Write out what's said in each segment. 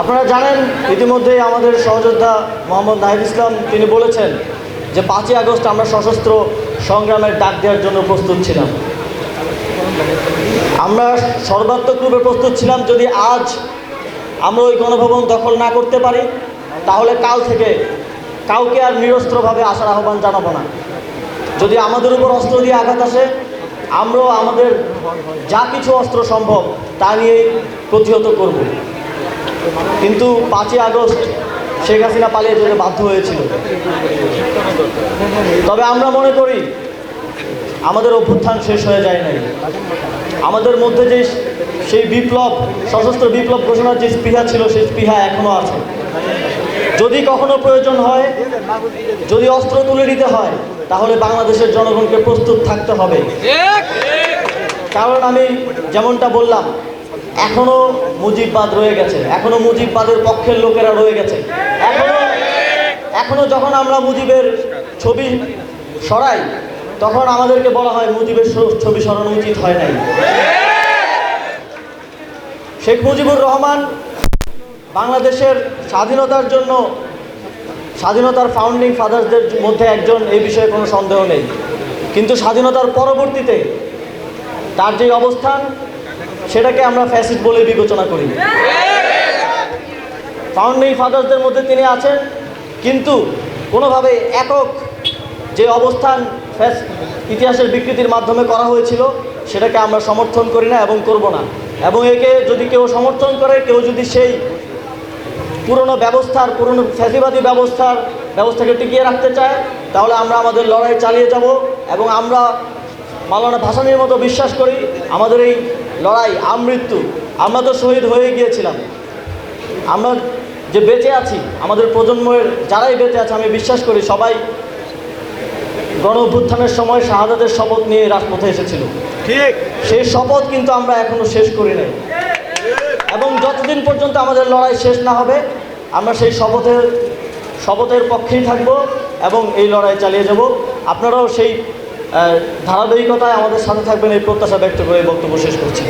আপনারা জানেন, ইতিমধ্যেই আমাদের সহযোদ্ধা মোহাম্মদ নাহিদ ইসলাম তিনি বলেছেন যে পাঁচই আগস্ট আমরা সশস্ত্র সংগ্রামের ডাক দেওয়ার জন্য প্রস্তুত ছিলাম। আমরা সর্বাত্মকরূপে প্রস্তুত ছিলাম যদি আজ আমরা ওই গণভবন দখল না করতে পারি, তাহলে কাল থেকে কাউকে আর নিরস্ত্রভাবে আসার আহ্বান জানাব না। যদি আমাদের উপর অস্ত্র দিয়ে আঘাত আসে, আমরাও আমাদের যা কিছু অস্ত্র সম্ভব তা নিয়েই প্রতিহত করব। কিন্তু পাঁচই আগস্ট শেখ হাসিনা পালিয়ে যেতে বাধ্য হয়েছিল। তবে আমরা মনে করি আমাদের অভ্যুত্থান শেষ হয়ে যায় নাই। আমাদের মধ্যে যে সেই বিপ্লব সশস্ত্র বিপ্লব ঘোষণার যে স্পৃহা ছিল সেই স্পৃহা এখনও আছে। যদি কখনো প্রয়োজন হয় যদি অস্ত্র তুলে নিতে হয় তাহলে বাংলাদেশের জনগণকে প্রস্তুত থাকতে হবে। কারণ আমি যেমনটা বললাম এখনও মুজিববাদ রয়ে গেছে, এখনও মুজিববাদের পক্ষের লোকেরা রয়ে গেছে। এখনও এখনও যখন আমরা মুজিবের ছবি সরাই, তখন আমাদেরকে বলা হয় মুজিবের ছবি সরানো উচিত হয় নাই। শেখ মুজিবুর রহমান বাংলাদেশের স্বাধীনতার জন্য, স্বাধীনতার ফাউন্ডিং ফাদার্সদের মধ্যে একজন, এই বিষয়ে কোনো সন্দেহ নেই। কিন্তু স্বাধীনতার পরবর্তীতে তার যে অবস্থান সেটাকে আমরা ফ্যাসিড বলে বিবেচনা করি ফাউন্ডিং ফাদার্সদের মধ্যে তিনি আছেন, কিন্তু কোনোভাবে একক যে অবস্থান ইতিহাসের বিকৃতির মাধ্যমে করা হয়েছিল, সেটাকে আমরা সমর্থন করি না এবং করব না। এবং একে যদি কেউ সমর্থন করে, কেউ যদি সেই পুরনো ব্যবস্থার, পুরনো ফ্যাসিবাদী ব্যবস্থার ব্যবস্থাকে টিকিয়ে রাখতে চায়, তাহলে আমরা আমাদের লড়াই চালিয়ে যাব এবং আমরা মালানা ভাসানির মতো বিশ্বাস করি, আমাদের এই লড়াই আমৃত্যু আমরা তো শহীদ হয়ে গিয়েছিলাম। আমরা যে বেঁচে আছি আমাদের প্রজন্মের যারাই বেঁচে আছে আমি বিশ্বাস করি সবাই গণ অভ্যুত্থানের সময় শাহাদাতের শপথ নিয়ে রাজপথে এসেছিল। ঠিক। সেই শপথ কিন্তু আমরা এখনও শেষ করি নাই। এবং যতদিন পর্যন্ত আমাদের লড়াই শেষ না হবে আমরা সেই শপথের শপথের পক্ষেই থাকব এবং এই লড়াই চালিয়ে যাব। আপনারাও সেই ধারাবাহিকতায় আমাদের সাথে থাকবেন এই প্রত্যাশা ব্যক্ত করে বক্তব্য শেষ করছি।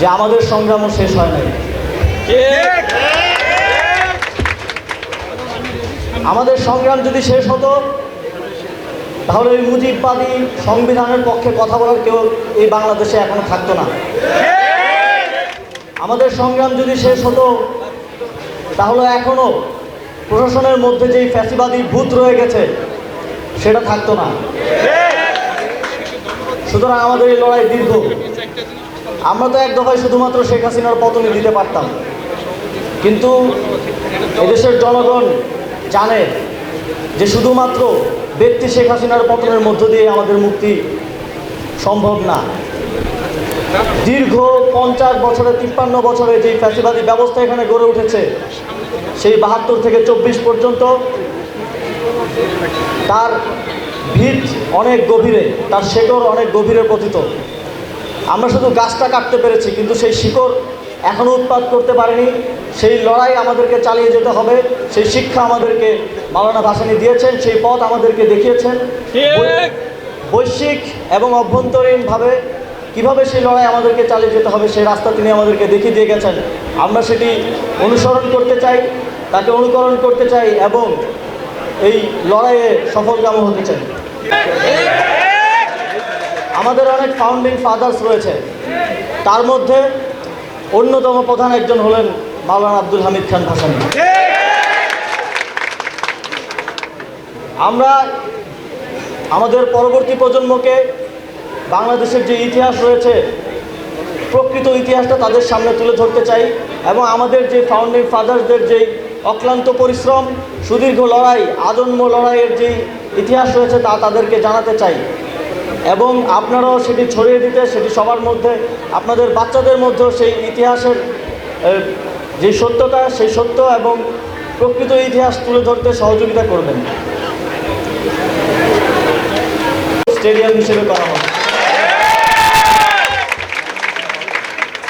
যে আমাদের সংগ্রামও শেষ হয় নাই। আমাদের সংগ্রাম যদি শেষ হতো, তাহলে ওই মুজিববাদী সংবিধানের পক্ষে কথা বলার কেউ এই বাংলাদেশে এখনও থাকতো না। আমাদের সংগ্রাম যদি শেষ হতো, তাহলে এখনও প্রশাসনের মধ্যে যেই ফ্যাসিবাদী ভূত রয়ে গেছে, সেটা থাকতো না। সুতরাং আমাদের এই লড়াই দীর্ঘ। আমরা তো এক দফায় শুধুমাত্র শেখ হাসিনার পতনে দিতে পারতাম। কিন্তু এদেশের জনগণ জানে যে শুধুমাত্র ব্যক্তি শেখ হাসিনার পতনের মধ্য দিয়ে আমাদের মুক্তি সম্ভব না। দীর্ঘ পঞ্চাশ বছরে, তিপ্পান্ন বছরে যে ফ্যাসিবাদী ব্যবস্থা এখানে গড়ে উঠেছে সেই বাহাত্তর থেকে চব্বিশ পর্যন্ত তার ভিত অনেক গভীরে তার শেকড় অনেক গভীরে পতিত আমরা শুধু গাছটা কাটতে পেরেছি কিন্তু সেই শিকড় এখনও উৎপাদ করতে পারেনি। সেই লড়াই আমাদেরকে চালিয়ে যেতে হবে সেই শিক্ষা আমাদেরকে মাওলানা ভাসানি দিয়েছেন সেই পথ আমাদেরকে দেখিয়েছেন। বৈশ্বিক এবং অভ্যন্তরীণভাবে কীভাবে সেই লড়াই আমাদেরকে চালিয়ে যেতে হবে, সেই রাস্তা তিনি আমাদেরকে দেখিয়ে দিয়ে গেছেন। আমরা সেটি অনুসরণ করতে চাই, তাকে অনুকরণ করতে চাই এবং এই লড়াইয়ে সফলকাম হতে চাই। আমাদের অনেক ফাউন্ডিং ফাদার্স রয়েছে। তার মধ্যে অন্যতম প্রধান একজন হলেন মাওলানা আব্দুল হামিদ খান ভাসানি আমরা আমাদের পরবর্তী প্রজন্মকে বাংলাদেশের যে ইতিহাস রয়েছে, প্রকৃত ইতিহাসটা তাদের সামনে তুলে ধরতে চাই এবং আমাদের যে ফাউন্ডিং ফাদার্সদের যে অক্লান্ত পরিশ্রম, সুদীর্ঘ লড়াই, আজন্ম লড়াইয়ের যে ইতিহাস রয়েছে তা তাদেরকে জানাতে চাই। এবং আপনারাও সেটি ছড়িয়ে দিতে, সেটি সবার মধ্যে, আপনাদের বাচ্চাদের মধ্যেও সেই ইতিহাসের যে সত্যতা, সেই সত্য এবং প্রকৃত ইতিহাস তুলে ধরতে সহযোগিতা করবেন। স্টেডিয়াম হিসেবে করা হবে।